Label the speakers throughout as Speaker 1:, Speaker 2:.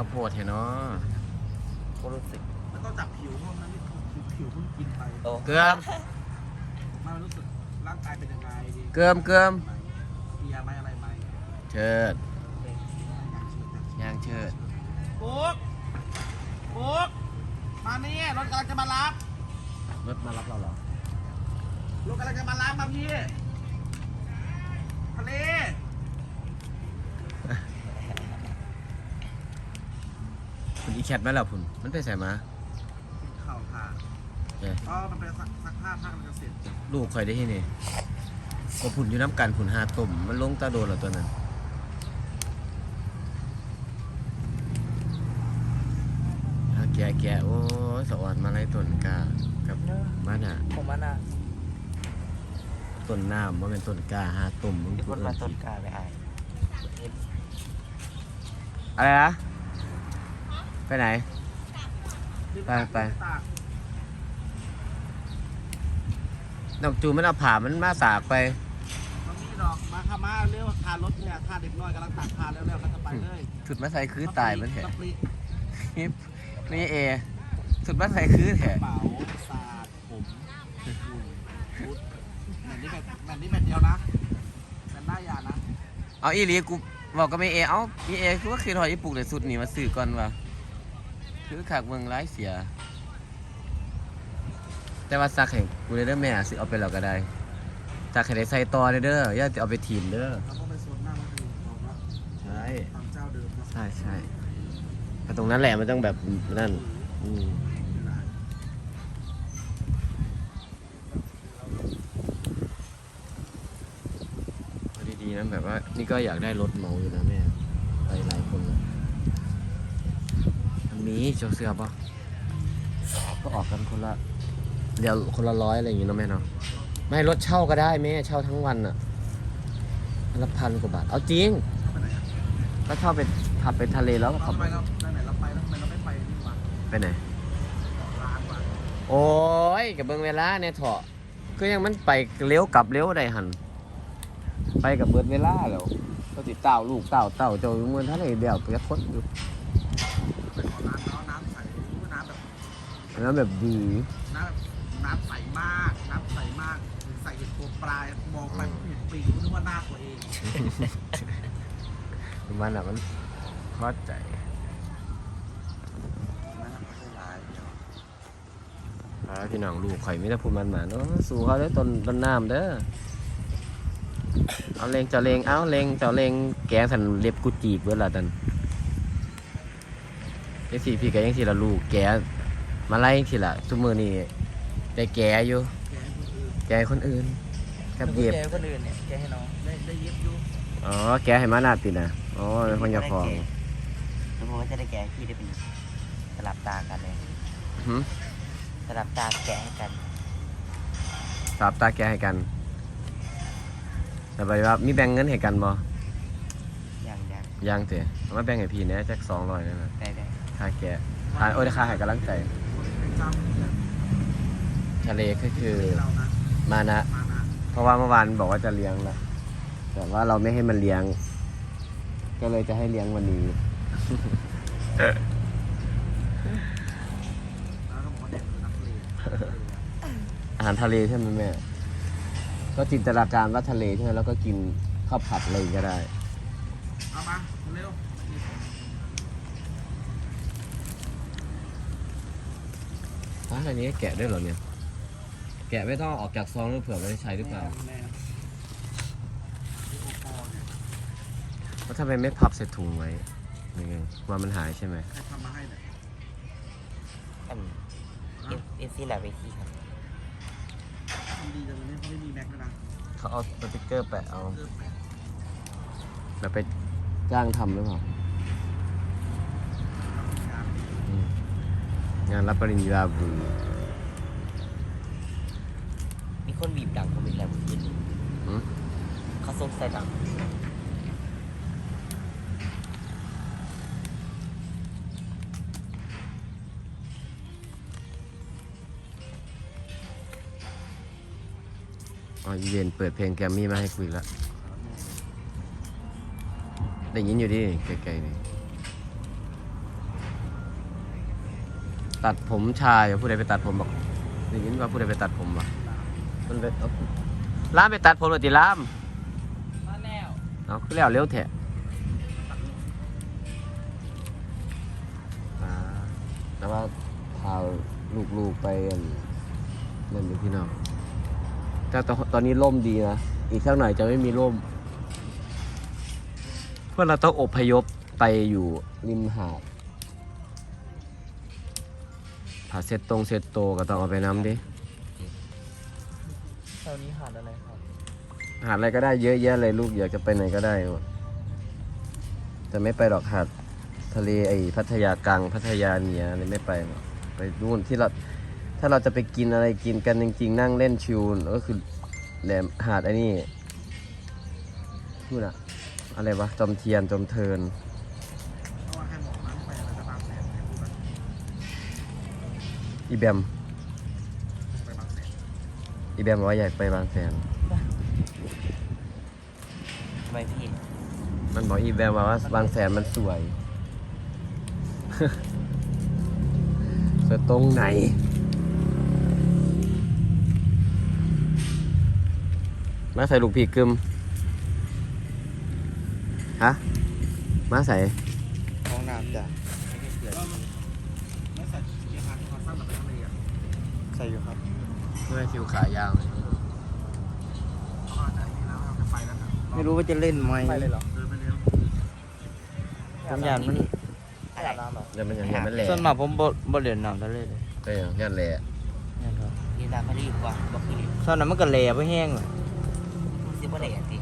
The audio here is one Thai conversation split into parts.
Speaker 1: มาโพดเห็นเนาะ
Speaker 2: ก็รู้สึก
Speaker 3: มันต้องจับผิวเพราะมันไม่ผิวผิวเพิ่งกินไป
Speaker 2: โอ้
Speaker 1: เกือม
Speaker 3: มันรู้สึกร่างกายเป็นยังไงดี
Speaker 1: เกือมเกือม
Speaker 3: เบียร์ไหมอะไรไหม
Speaker 1: เชิด
Speaker 3: อยากเชิญอยากเชิญ
Speaker 1: ย่างเชิด
Speaker 3: ปุ๊กปุ๊กมานี่รถกำลังจะมารับ
Speaker 1: รถมารับเราเหรอ
Speaker 3: รถกำลังจะมารับมาพี่ทะเล
Speaker 1: คุณอีแคทไหมล่ะคุณมันไปใส่มา
Speaker 3: เข่าค่ะ
Speaker 1: เอ้ย
Speaker 3: อ๋อมันเป็นซักซักผ้าผ้ากำลังจะเสร็จ
Speaker 1: ลูกคอยได้ที่นี่ก็ผุนอยู่น้ำกันผุนหาตุ่มมันลงตาโดนเหรอตัวนั้นเอาแกะแกะโอ้ยสะอ่อนมาไล่ต้นกากับมันอะ
Speaker 2: ผมว่าน่ะ
Speaker 1: ต้นน้ำว่าเป็นต้นกาหาตุ่มมึง
Speaker 2: มี
Speaker 1: พู
Speaker 2: ค
Speaker 1: ด
Speaker 2: น
Speaker 1: เอิ้
Speaker 2: มานต้
Speaker 1: ผิ
Speaker 2: น
Speaker 1: ด
Speaker 2: กล้าไปอาย
Speaker 1: อะไรนะ ไปไหน ไปไป
Speaker 3: ตาก
Speaker 1: นอกจูมันเอาผ่ามันมาสากไป
Speaker 3: มันมีดอกมาค่ะมาเร็วทานรถเนี่ยทานเด็กน้อยกำลังตักทานเร็วๆก็จะไปเลย
Speaker 1: สุดมาใส่คือตายมันแถะ
Speaker 3: ตะปริ
Speaker 1: นี่เอสุดมาใส่คือแถะ
Speaker 3: กระเป๋าสาดผมชุดแบบนี้แบบแบบนี้แบบเดียวนะแบบหน้ายานะ
Speaker 1: เอาอีหลีกูบอกกับไม่เอ เอาอีเอคือว่าคือถอยอีปลูกแต่สุดนี่มาซื้อก่อนวะ คือขากเมืองร้ายเสีย แต่ว่าซักแห่งกูเลยเด้อแม่ซื้อเอาไปแล้วก็ได้ซักให้ได้ใส่ต่อเด้อเด้อย่าจะเอาไปทีมเด้อ
Speaker 3: เราต้องไปโซนหน้ามันคือบอกว่า
Speaker 1: ใช่
Speaker 3: ตามเจ้าเดิมนะ
Speaker 1: ใช่ใช่แต่ตรงนั้นแหละมันต้องแบบนั่นอืมดีๆนะแบบว่า นี่ก็อยากได้รถเมาอยู่นะแม่ไปหลายคนเลย มีโชว์เสื้อปะก็ออกกันคนละเดี๋ยวคนละร้อยอะไรอย่างงี้เนาะแม่เนาะไม่รถเช่าก็ได้แม่เช่าทั้งวันอะวันละพันกว่าบาทเอาจริงก็เช่าไปขับไปทะเลแล้วก็
Speaker 3: เรา
Speaker 1: ขับ
Speaker 3: ทำไมเราไหนเราไปแล้วทำไมเราไม่ไปนี่วะ
Speaker 1: ไปไหนโอ้ยกับเบิงเวลาเนี่ยเถอะก็ยังมันไปเลี้ยวกลับเลี้ยวได้หันไปกับเบิดเวลาแล้วก็ติดเต่าลูกเต่าเต่าเจ้าอยเมืองท่านไอเดียวไปจะคดอยู่
Speaker 3: ไปขอร้านเนาะน้ำใสน้ำแบบ
Speaker 1: แล้วแบบดี
Speaker 3: น้ำแบบน้ำใสมาก น้ำใสมากถึงใส่เห็นตัวปลายมองไปเห็นปีกนึกว่าหน้าตัวเอง
Speaker 1: มันอะมันพอใจ
Speaker 3: นะครับไม่ร้าย
Speaker 1: อ่าพี่น้องลูกข่อยไมแต่ได้พูดมันมาเนาะสู่เขาได้อต้นต้นน้ำเด้อเอาเลงเจ้าเลงเอาเลงเจ้าเลงแกงสันเล็บกุจีบเวลาตันยังสี่พี่แกยังสี่ละลูกแก มาไล่ทีละทุกมือนี่ได้แกอยู่
Speaker 3: แกให้คนอื่น
Speaker 1: แกคนอื่นกับเหยียบ
Speaker 2: แกคนอื่นเนี่ยแกให้น้อง
Speaker 3: ได้ได้เย็บอยู่
Speaker 1: อ๋อแกให้มานาตินะอ๋อเป็นคนอยากของ
Speaker 2: แล้วผมก็จะได้แกให้พี่ได้เป็นสลับตากันเลย
Speaker 1: หืม
Speaker 2: สลับตาแกะให้กัน
Speaker 1: สาบตาแกให้กันแต่ไปว่ามีแบ่งเงินให้กันบ่
Speaker 2: อย่างอย่าง
Speaker 1: ยังเตะเอามาแบ่งให้พี่แหน่จักสองร้อยนั่นน่ะ
Speaker 2: ได้ได้
Speaker 1: ค่าแกค่าโอ้ยค่าให้กำลังใจ ทะเลก็คือ
Speaker 3: เรานะ
Speaker 1: มานะ
Speaker 3: มานะ
Speaker 1: เพราะว่าเมื่อวานบอกว่าจะเลี้ยงละแต่ว่าเราไม่ให้มันเลี้ยง ก็เลยจะให้เลี้ยงวันนี้
Speaker 3: แล้วก็บอกว่าเด็กเป็นนักเรียน
Speaker 1: อาหารทะเลใช่ไหมแม่ ก็จินตนาการว่าทะเลใช่ไหมแล้วก็กินข้าวผัดอะไรอย่างงี้ก็ได้
Speaker 3: เอามา เร็ว
Speaker 1: ร้านอันนี้แกะได้เหรอเนี่ย แกะไม่ต้องออกจากซองหรือเผื่อไม่ได้ใช้หรือเปล่า
Speaker 3: แน่
Speaker 1: แล้วทำไมไม่พับใส่ถุงไว้ยังไงว่ามันหายใช่ไหม
Speaker 3: ใครทำมาให้เนี่ย
Speaker 2: อันเอ็นเอ็นซีหน้าเวทีครับ
Speaker 3: ทำดีจังเลยเนี่ยเขาไม่มีแม็กด้วนะ
Speaker 1: เขาเอาสติกเกอร์แปะเอา
Speaker 3: เริ่มแม็ก
Speaker 1: แล้วไปจ้างทำหรือเปล่า
Speaker 3: งาน
Speaker 1: อืม งานรับปริญญาบุ
Speaker 2: มีคนบีบดังผมอีกแล้วเมื่อกี้
Speaker 1: หืม
Speaker 2: เขาส่งใส่ดัง
Speaker 1: อ๋ออีเวนต์เปิดเพลงแกรมมี่มาให้คุยละได้ยินอยู่ดิไกลๆนี่ ตัดผมชายผู้ใดไปตัดผมบอกได้ยินว่าผู้ใดไปตัดผมวะมันไปเอาล้ามไปตัดผมติล้าม
Speaker 3: มาแล้ว
Speaker 1: เอาคือแล้วเร็วแทะอ่าแต่ว่าพาลูกๆไปอั่นนั่นอยู่พี่น้องแต่ตอนตอนนี้ร่มดีนะ อีกสักหน่อยจะไม่มีร่ม เพื่อเราต้องอพยพไปอยู่ริมหาด ถ้าเซตตรงเซตโตก็ต้องเอาไปน้ำดิ
Speaker 3: แถวนี้หาดอะไรครับ
Speaker 1: หาดอะไรก็ได้เยอะแยะเลยลูกอยากจะไปไหนก็ได้หมดแต่ไม่ไปหรอกหาดทะเลไอ้พัทยากลางพัทยาเหนืออะไรไม่ไปหรอกไปนู่นที่เราถ้าเราจะไปกินอะไรกินกันจริงๆ นั่งเล่นชิวก็คือแหลมหาดไอ้นี่นู่นอะอะไรวะจอมเทียนจอมเทิน
Speaker 3: เพราะว่าให้หมอนั้นไปอะไรก็บางแสนให้พูดกัน
Speaker 1: อีแบม
Speaker 3: ไปบางแสน
Speaker 1: อีแบมบอกว่าอยากไปบางแสน
Speaker 2: ทำไมพี่
Speaker 1: มันบอกอีแบมว่าบางแสนมันสวย สวยตรงไหน มาใส่ลูกผีกึม ฮะ มาใส่
Speaker 3: ห้องน้ำจ้ะไม่ใส่เกียร์พันมาสั้นแบบทะเลอะใส่อยู่ครับ
Speaker 1: เพื่อคิวขายาว
Speaker 3: เขาอาจจะนี่แล้วเราจะไปแล้วครับ
Speaker 4: ไม่รู้ว่าจะเล่นไหม
Speaker 3: ไปเลยเหรอเดินไปเร็ว
Speaker 4: ผมอยากมัน
Speaker 2: อะไร
Speaker 1: เดี๋ยวมันอย่างเงี้ยมันแหล่
Speaker 4: ส่วนมากผมบ่บ่เล่นน้ำทะเลเลย
Speaker 1: ก็อย่างเงี้ยแหล่
Speaker 4: เนี่ยครับ
Speaker 2: นี่นาเขารีบกว่าบอกคือรีบ
Speaker 4: ส่วนนั้นมันก็แหล่ไปแห้งเลย
Speaker 2: ซื้อบ่ได้อันสิ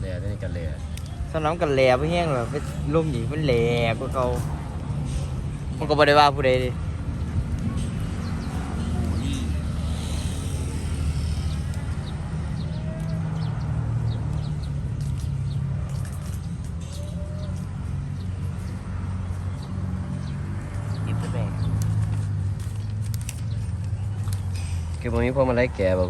Speaker 1: แหล่นี่กันแหล่
Speaker 4: ส่วนนั้นมันก็แหล่ไปแห้งเลยไปลุ่มหญิงมันแหล่กว่าเขามันก็บ่ได้ว่าผู้ใดดิ
Speaker 2: หยิบไปแบ่ง
Speaker 1: คือตรงนี้พวกมาไล่แก่บอก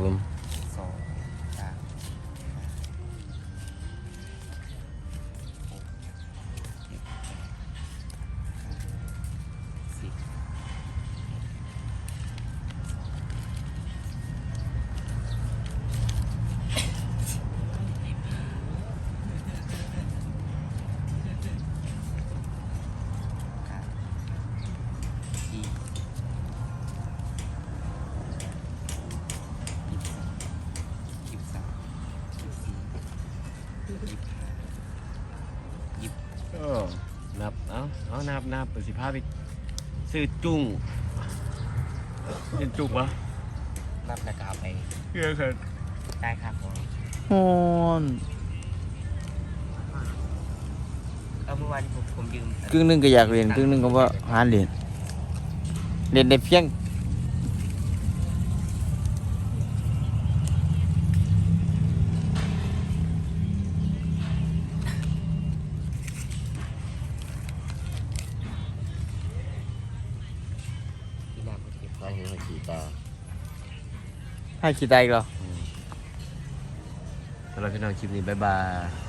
Speaker 2: ยี่สิบห้ายี่สิบ
Speaker 1: ก็นับ เอาเอานับนับไปสิพาไปซื้อจุ้งเป็นจุกวะ
Speaker 2: นับราคาไป
Speaker 1: เพื่อกัน
Speaker 2: ได้ค่าของ
Speaker 4: ฮอน
Speaker 2: เออเมื่อวานผมผมยืม
Speaker 4: ครึ่งหนึงก็อยากเรียนครึ่งหนึงก็ว่าหาเรียนเรียนได้เพียง
Speaker 1: ตา
Speaker 4: ให้ขี้ตายอีกเหรอ
Speaker 1: สำหรับพี่น้องคลิปนี้บ๊ายบาย